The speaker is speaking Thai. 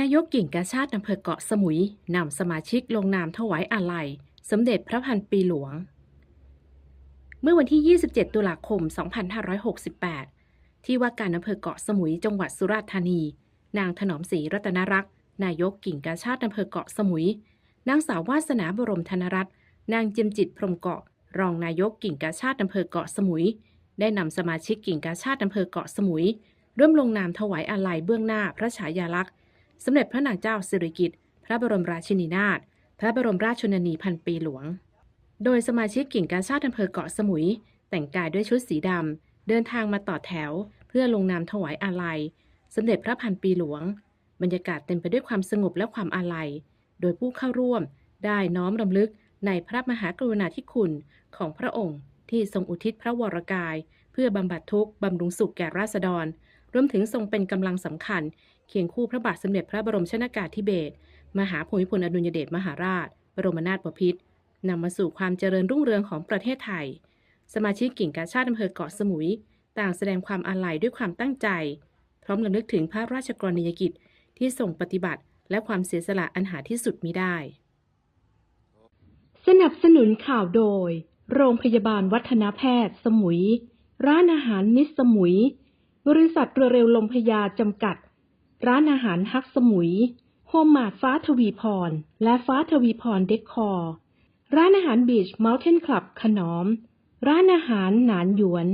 นายกกิ่งกาชาติอำเภอเกาะสมุยนำสมาชิกลงนามถวายอาลัย สมเด็จพระพันปีหลวง เมื่อวันที่ 27 ตุลาคม 2568 ที่ว่าการอำเภอเกาะสมุยจังหวัดสุราษฎร์ธานี นางถนอมศรีรัตนรักษ์นายกกิ่งกาชาติอำเภอเกาะสมุย นางสาววาสนาบรมธนรัตน์นางเจิมจิตพรมเกาะ รองนายกกิ่งกาชาติอำเภอเกาะสมุย ได้นำสมาชิกกิ่งกาชาติอำเภอเกาะสมุยร่วมลงนามถวายอาลัยเบื้องหน้าพระฉายาลักษณ์ สมเด็จพระนางเจ้าสิริกิติ์พระบรมราชินีนาถพระบรมราชชนนีพันปีหลวง โดยสมาชิกกิ่งกาชาติอำเภอเกาะสมุย แต่งกายด้วยชุดสีดำ เดินทางมาต่อแถว เพื่อลงนามถวายอาลัย สมเด็จพระพันปีหลวง บรรยากาศเต็มไปด้วยความสงบและความอาลัย โดยผู้เข้าร่วมได้น้อมรำลึกในพระมหากรุณาธิคุณของพระองค์ที่ทรงอุทิศพระวรกาย เพื่อบำบัดทุกข์บำรุงสุขแก่ราษฎร รวมถึงทรงเป็นกำลังสำคัญ เคียงคู่พระบาทสมเด็จพระบรมชนากาธิเบศรมหาภูมิพลอดุลยเดชมหาราช บรมนาถบพิตรนำมาสู่ความเจริญรุ่งเรืองของประเทศไทย สมาชิกกิ่งกาชาติอำเภอเกาะสมุย ต่างแสดงความอาลัยด้วยความตั้งใจ พร้อมระลึกถึงพระราชกรณียกิจที่ทรงปฏิบัติ และความเสียสละอันหาที่สุดมิได้ สนับสนุนข่าวโดย โรงพยาบาลวัฒนแพทย์ สมุย ร้านอาหารมิสสมุย บริษัทเรือเร็วลมพยาจำกัด ร้านอาหารฮักสมุย โฮมมาดฟ้าทวีพร และฟ้าทวีพรเดคคอร์ ร้านอาหารบีชเมลเทนคลับขนอม ร้านอาหารหนานหยวน